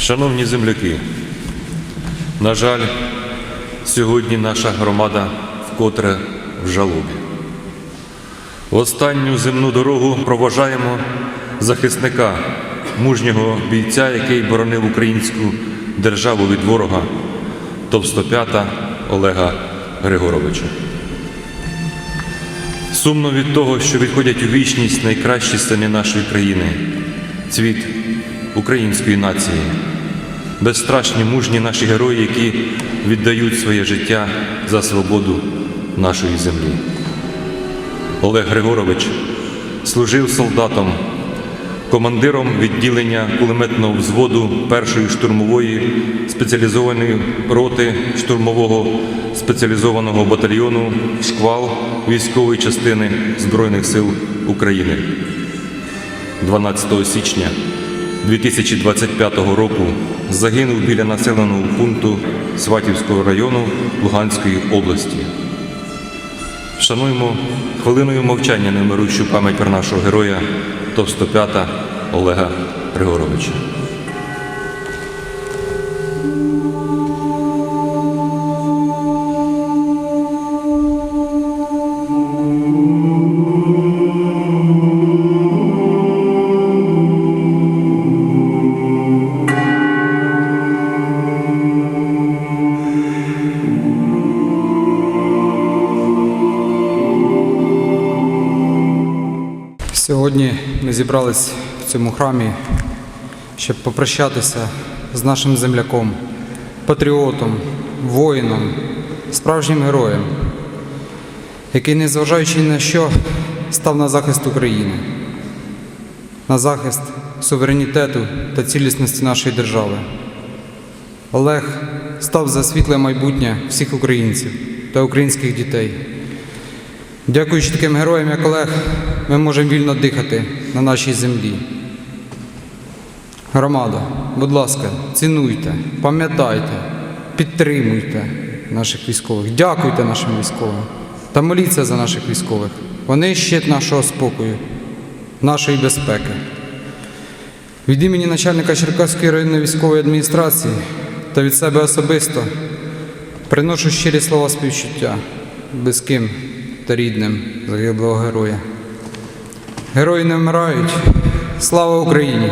Шановні земляки, на жаль, сьогодні наша громада вкотре в жалобі. Останню земну дорогу проважаємо захисника, мужнього бійця, який боронив українську державу від ворога, товстопята Олега Григоровича. Сумно від того, що відходять у вічність найкращі сини нашої країни, цвіт української нації, безстрашні мужні наші герої, які віддають своє життя за свободу нашої землі. Олег Григорович служив солдатом, командиром відділення кулеметного взводу першої штурмової спеціалізованої роти штурмового спеціалізованого батальйону Шквал військової частини Збройних сил України. 12 січня 2025 року загинув біля населеного пункту Сватівського району Луганської області. Шануємо хвилиною мовчання немирущу пам'ять про нашого героя Товстопята Олега Григоровича. Зібрались в цьому храмі, щоб попрощатися з нашим земляком, патріотом, воїном, справжнім героєм, який, незважаючи на що, став на захист України, на захист суверенітету та цілісності нашої держави. Олег став за світле майбутнє всіх українців та українських дітей. Дякуючи таким героям, як Олег, ми можемо вільно дихати на нашій землі. Громада, будь ласка, цінуйте, пам'ятайте, підтримуйте наших військових, дякуйте нашим військовим та моліться за наших військових. Вони щит нашого спокою, нашої безпеки. Від імені начальника Черкаської районної військової адміністрації та від себе особисто приношу щирі слова співчуття близьким та рідним загиблого героя. Герої не вмирають. Слава Україні!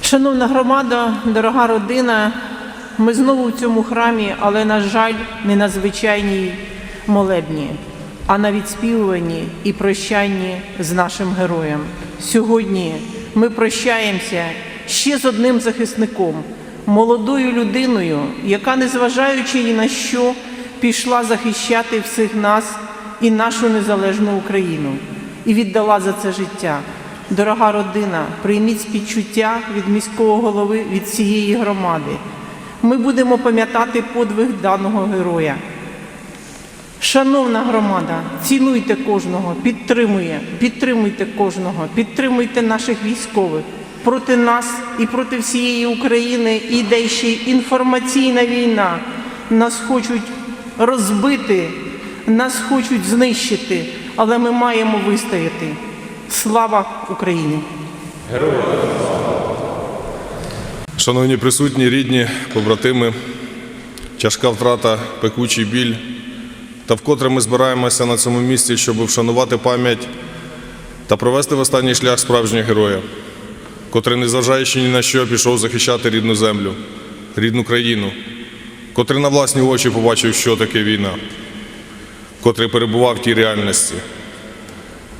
Шановна громада, дорога родина, ми знову в цьому храмі, але, на жаль, не на звичайній молебні, а на відспівуванні і прощанні з нашим героєм. Сьогодні ми прощаємося ще з одним захисником, молодою людиною, яка, незважаючи ні на що, пішла захищати всіх нас і нашу незалежну Україну і віддала за це життя. Дорога родина, прийміть співчуття від міського голови від цієї громади. Ми будемо пам'ятати подвиг даного героя. Шановна громада, цінуйте кожного, підтримує, підтримуйте кожного, підтримуйте наших військових. Проти нас і проти всієї України іде ще інформаційна війна. Нас хочуть розбити, нас хочуть знищити, але ми маємо вистояти. Слава Україні! Шановні присутні, рідні, побратими, тяжка втрата, пекучий біль. Та вкотре ми збираємося на цьому місці, щоб вшанувати пам'ять та провести в останній шлях справжнього героя, котрий, незважаючи ні на що, пішов захищати рідну землю, рідну країну, котрий на власні очі побачив, що таке війна, котрий перебував в тій реальності.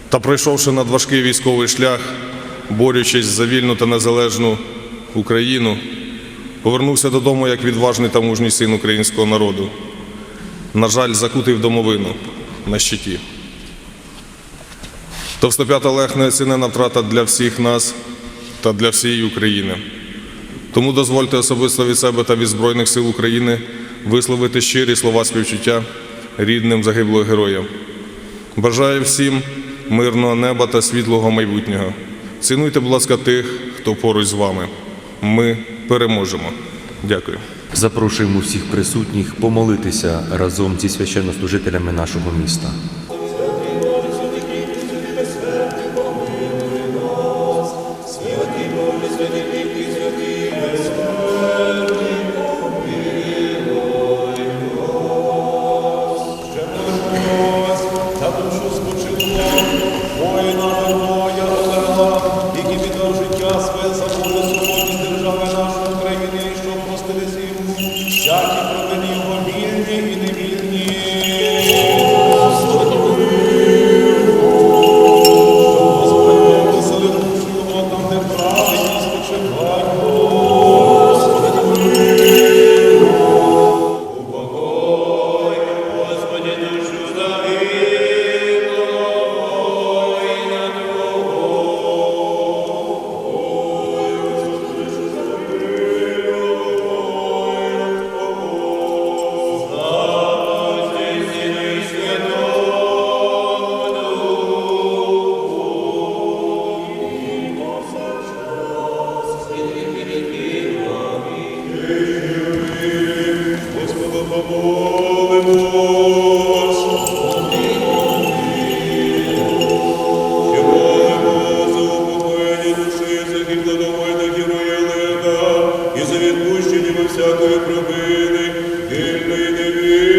Та пройшовши надважкий військовий шлях, борючись за вільну та незалежну Україну, повернувся додому як відважний та мужній син українського народу. На жаль, закутий в домовину на щиті. Товстоп'ят Олег неоцінена втрата для всіх нас та для всієї України. Тому дозвольте особисто від себе та від Збройних сил України висловити щирі слова співчуття рідним загиблого героя. Бажаю всім мирного неба та світлого майбутнього. Цінуйте, будь ласка, тих, хто поруч з вами. Ми переможемо. Дякую. Запрошуємо всіх присутніх помолитися разом зі священнослужителями нашого міста. Душі загиблого воїна героя Олега і за відпущення во всякої провини, вільної невільної.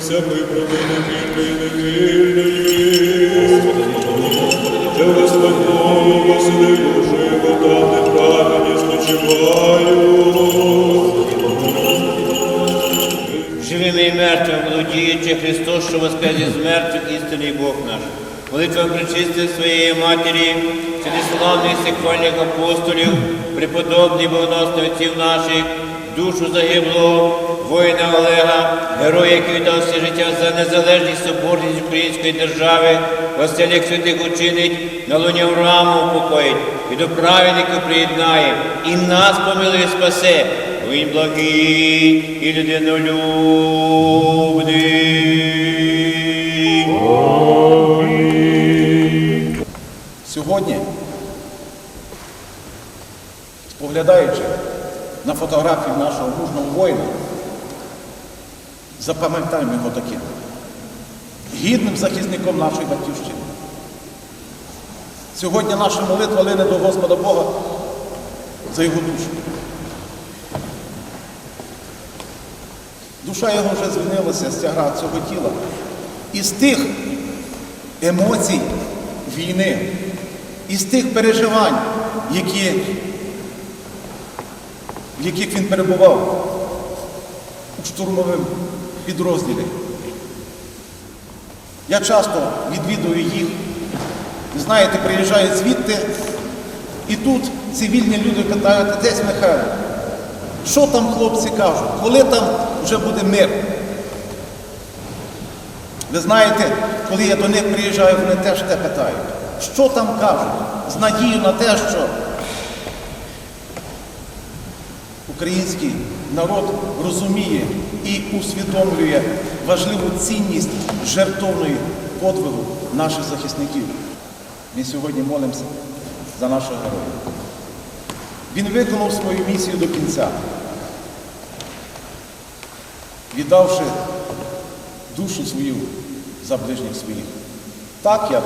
Всякої провини, вільної невільної. Василий Божий, вода неправедні спочивають. Живими мертвими, Христос, що воскрес із мертвих, істинний Бог наш. Молитвам причисти своєї матері, славних сихвальних апостолів, преподобних богоносних отців наших, душу загиблого воїна Олега, героя, який віддав все життя за незалежність соборність української держави, Василь святих учинить, на луні Аврааму упокоїть, і до праведників приєднає, і нас помилує спасе, він благий і людинолюбний. Сьогодні, споглядаючи на фотографію нашого мужного воїна, запам'ятаємо його таким гідним захисником нашої батьківщини. Сьогодні наша молитва лине до Господа Бога за його душу. Душа його вже звільнилася з тягра цього тіла. І з тих емоцій війни, із тих переживань, які, в яких він перебував у штурмовому підрозділі. Я часто відвідую їх. Знаєте, приїжджають звідти, і тут цивільні люди питають, отець Михайло, що там хлопці кажуть, коли там вже буде мир? Ви знаєте, коли я до них приїжджаю, вони теж те питають. Що там кажуть? З надією на те, що український народ розуміє і усвідомлює важливу цінність жертовної подвигу наших захисників. Ми сьогодні молимося за нашого героя. Він виконав свою місію до кінця, віддавши душу свою за ближніх своїх. Так як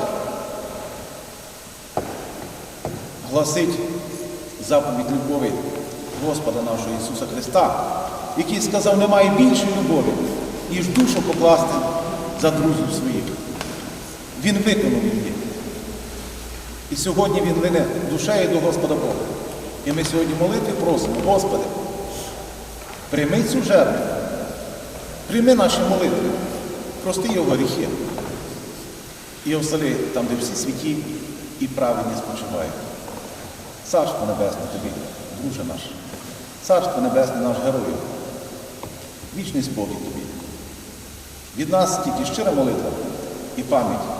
гласить заповідь любові Господа нашого Ісуса Христа, який сказав, немає більшої любові, ніж душу покласти за друзів своїх. Він виконав її. І сьогодні він лине душею до Господа Бога. І ми сьогодні молитви просимо, Господи, прийми цю жертву, прийми наші молитви, прости його гріхи. І осели там, де всі святі і праведні спочивають. Царство Небесне тобі, друже наш, Царство Небесне наш герой. Вічний спокій тобі. Від нас тільки щира молитва і пам'ять